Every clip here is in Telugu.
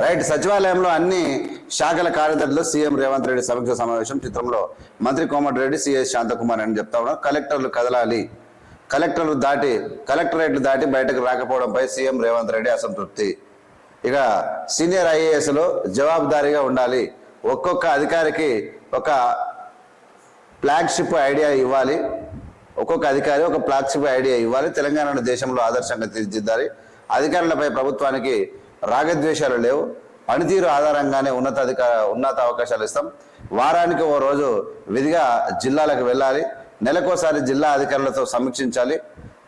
రైట్ సచివాలయంలో అన్ని శాఖల కార్యదర్శులు సీఎం రేవంత్ రెడ్డి సమీక్ష సమావేశం. చిత్రంలో మంత్రి కోమటిరెడ్డి సిఎస్ శాంతకుమార్ అని చెప్తా ఉన్నారు కలెక్టర్లు కదలాలి. కలెక్టర్లు దాటి కలెక్టరేట్లు దాటి బయటకు రాకపోవడంపై సీఎం రేవంత్ రెడ్డి అసంతృప్తి. ఇక సీనియర్ ఐఏఎస్లో జవాబుదారీగా ఉండాలి. ఒక్కొక్క అధికారికి ఒక ఫ్లాగ్షిప్ ఐడియా ఇవ్వాలి. ఒక్కొక్క అధికారి ఒక ఫ్లాగ్షిప్ ఐడియా ఇవ్వాలి. తెలంగాణను దేశంలో ఆదర్శంగా తీర్చిదిద్దాలి. అధికారులపై ప్రభుత్వానికి రాగద్వేషాలు లేవు. పనితీరు ఆధారంగానే ఉన్నత అధికార ఉన్నత అవకాశాలు ఇస్తాం. వారానికి ఓ రోజు విధిగా జిల్లాలకు వెళ్ళాలి. నెలకోసారి జిల్లా అధికారులతో సమీక్షించాలి.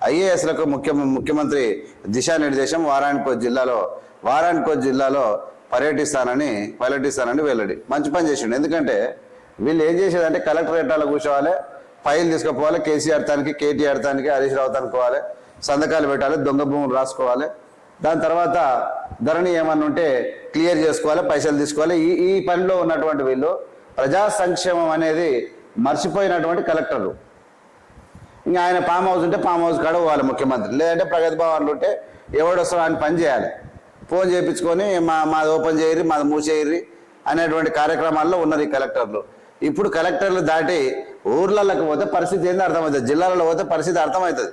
ఐఏఎస్లకు ముఖ్య ముఖ్యమంత్రి దిశానిర్దేశం వారానికో జిల్లాలో వారానికో జిల్లాలో పర్యటిస్తానని పర్యటిస్తానని వెల్లడి. మంచి పని చేసిండు. ఎందుకంటే వీళ్ళు ఏం చేసేదంటే కలెక్టరేటాలో కూర్చోవాలి ఫైల్ తీసుకుపోవాలి కేసీఆర్ తానికి కేటీఆర్ తానికి హరీష్ రావు తానికి సంతకాలు పెట్టాలి దొంగ భూములు రాసుకోవాలి దాని తర్వాత ధరణి ఏమన్నా ఉంటే క్లియర్ చేసుకోవాలి పైసలు తీసుకోవాలి. ఈ ఈ పనిలో ఉన్నటువంటి వీళ్ళు ప్రజా సంక్షేమం అనేది మర్చిపోయినటువంటి కలెక్టర్లు. ఇంకా ఆయన ఫామ్ హౌస్ ఉంటే ఫామ్ హౌస్ కాడ పోవాలి ముఖ్యమంత్రి. లేదంటే ప్రగతి భవన్లు ఉంటే ఎవడు వస్తాడో ఆయన పని చేయాలి. ఫోన్ చేయించుకొని మా మాది ఓపెన్ చేయరు మాది మూసేయరు అనేటువంటి కార్యక్రమాల్లో ఉన్నారు ఈ కలెక్టర్లు. ఇప్పుడు కలెక్టర్లు దాటి ఊర్లలోకి పోతే పరిస్థితి ఏంది అర్థమవుతుంది జిల్లాలలో పోతే పరిస్థితి అర్థమవుతుంది.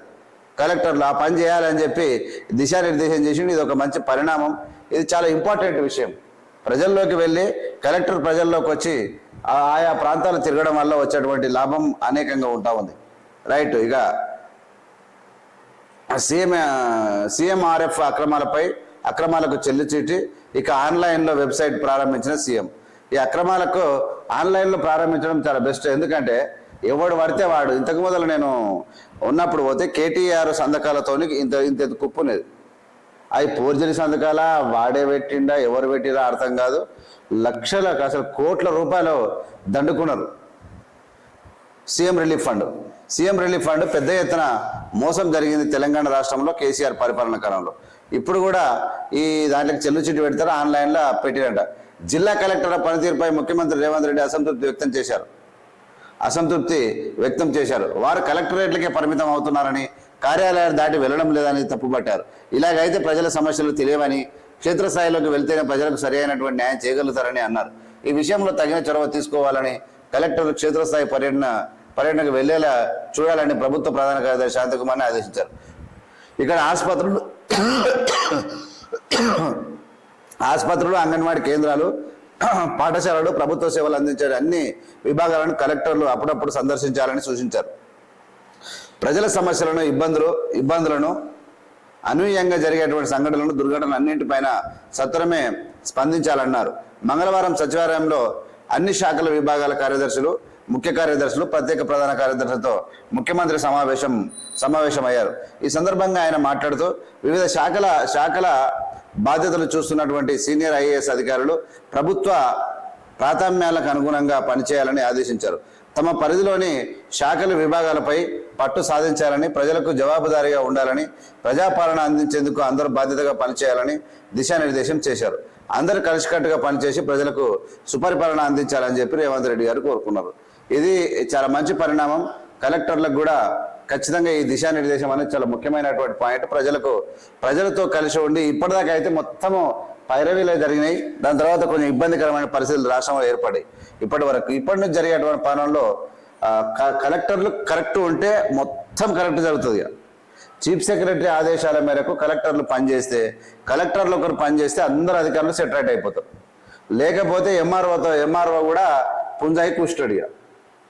కలెక్టర్లు ఆ పని చేయాలని చెప్పి దిశానిర్దేశం చేసిండు. ఇది ఒక మంచి పరిణామం. ఇది చాలా ఇంపార్టెంట్ విషయం. ప్రజల్లోకి వెళ్ళి కలెక్టర్ ప్రజల్లోకి వచ్చి ఆ- ఆయా ప్రాంతాలు తిరగడం వల్ల వచ్చేటువంటి లాభం అనేకంగా ఉంటా ఉంది. రైట్ ఇక సీఎం సీఎంఆర్ఎఫ్ అక్రమాలపై అక్రమాలకు చెల్లిచీటి ఇక ఆన్లైన్లో వెబ్సైట్ ప్రారంభించిన సీఎం. ఈ అక్రమాలకు ఆన్లైన్లో ప్రారంభించడం చాలా బెస్ట్. ఎందుకంటే ఎవడు పడితే వాడు. ఇంతకు మొదలు నేను ఉన్నప్పుడు పోతే కేటీఆర్ సంతకాలతోని ఇంత ఇంత ఇంత కుప్పునేది అవి పోర్జరీ సంతకాల? వాడే పెట్టిండా? ఎవరు పెట్టిరా అర్థం కాదు. లక్షలకు అసలు కోట్ల రూపాయలు దండుకున్నారు. CM relief fund. CM relief fund పెద్ద ఎత్తున మోసం జరిగింది తెలంగాణ రాష్ట్రంలో కేసీఆర్ పరిపాలన కాలంలో. ఇప్పుడు కూడా ఈ దాంట్లోకి చెల్లు చిట్టు పెడతారు? ఆన్లైన్లో పెట్టినట జిల్లా కలెక్టర్ పనితీరుపై ముఖ్యమంత్రి రేవంత్ రెడ్డి అసంతృప్తి వ్యక్తం చేశారు. అసంతృప్తి వ్యక్తం చేశారు. వారు కలెక్టరేట్లకే పరిమితం అవుతున్నారని కార్యాలయాలు దాటి వెళ్ళడం లేదని తప్పుపట్టారు. ఇలాగైతే ప్రజల సమస్యలు తెలియవని క్షేత్రస్థాయిలోకి వెళ్తేనే ప్రజలకు సరైనటువంటి న్యాయం చేయగలుగుతారని అన్నారు. ఈ విషయంలో తగిన చొరవ తీసుకోవాలని కలెక్టర్లు క్షేత్రస్థాయి పర్యటన పర్యటనకు వెళ్ళేలా చూడాలని ప్రభుత్వ ప్రధాన కార్యదర్శి శాంతకుమార్ని ఆదేశించారు. ఇక్కడ ఆసుపత్రులు ఆసుపత్రులు అంగన్వాడీ కేంద్రాలు పాఠశాలలు ప్రభుత్వ సేవలు అందించే అన్ని విభాగాలను కలెక్టర్లు అప్పుడప్పుడు సందర్శించాలని సూచించారు. ప్రజల సమస్యలను ఇబ్బందులు ఇబ్బందులను అనూహ్యంగా జరిగేటువంటి సంఘటనలను దుర్ఘటనలు అన్నింటిపైన సత్వరమే స్పందించాలన్నారు. మంగళవారం సచివాలయంలో అన్ని శాఖల విభాగాల కార్యదర్శులు ముఖ్య కార్యదర్శులు ప్రత్యేక ప్రధాన కార్యదర్శులతో ముఖ్యమంత్రి సమావేశం సమావేశమయ్యారు. ఈ సందర్భంగా ఆయన మాట్లాడుతూ వివిధ శాఖల శాఖల బాధ్యతలు చూస్తున్నటువంటి సీనియర్ ఐఏఎస్ అధికారులు ప్రభుత్వ ప్రాథమ్యాలకు అనుగుణంగా పనిచేయాలని ఆదేశించారు. తమ పరిధిలోని శాఖల విభాగాలపై పట్టు సాధించాలని ప్రజలకు జవాబుదారీగా ఉండాలని ప్రజాపాలన అందించేందుకు అందరూ బాధ్యతగా పనిచేయాలని దిశానిర్దేశం చేశారు. అందరూ కలిసికట్టుగా పనిచేసి ప్రజలకు సుపరిపాలన అందించాలని చెప్పి రేవంత్ రెడ్డి గారు కోరుకున్నారు. ఇది చాలా మంచి పరిణామం. కలెక్టర్లకు కూడా ఖచ్చితంగా ఈ దిశానిర్దేశం అనేది చాలా ముఖ్యమైనటువంటి పాయింట్. ప్రజలకు ప్రజలతో కలిసి ఉండి ఇప్పటిదాకా అయితే మొత్తము పైరవీలు జరిగినాయి. దాని తర్వాత కొంచెం ఇబ్బందికరమైన పరిస్థితులు రాష్ట్రంలో ఏర్పడాయి ఇప్పటి వరకు ఇప్పటి నుంచి జరిగేటువంటి పనుల్లో క- కలెక్టర్లు కరెక్ట్ ఉంటే మొత్తం కరెక్ట్ జరుగుతుంది ఇక. చీఫ్ సెక్రటరీ ఆదేశాల మేరకు కలెక్టర్లు పనిచేస్తే కలెక్టర్లు ఒకరు పనిచేస్తే అందరు అధికారులు సెటరేట్ అయిపోతారు. లేకపోతే ఎంఆర్ఓతో ఎంఆర్ఓ కూడా పుంజాయి కూర్చుంటాడు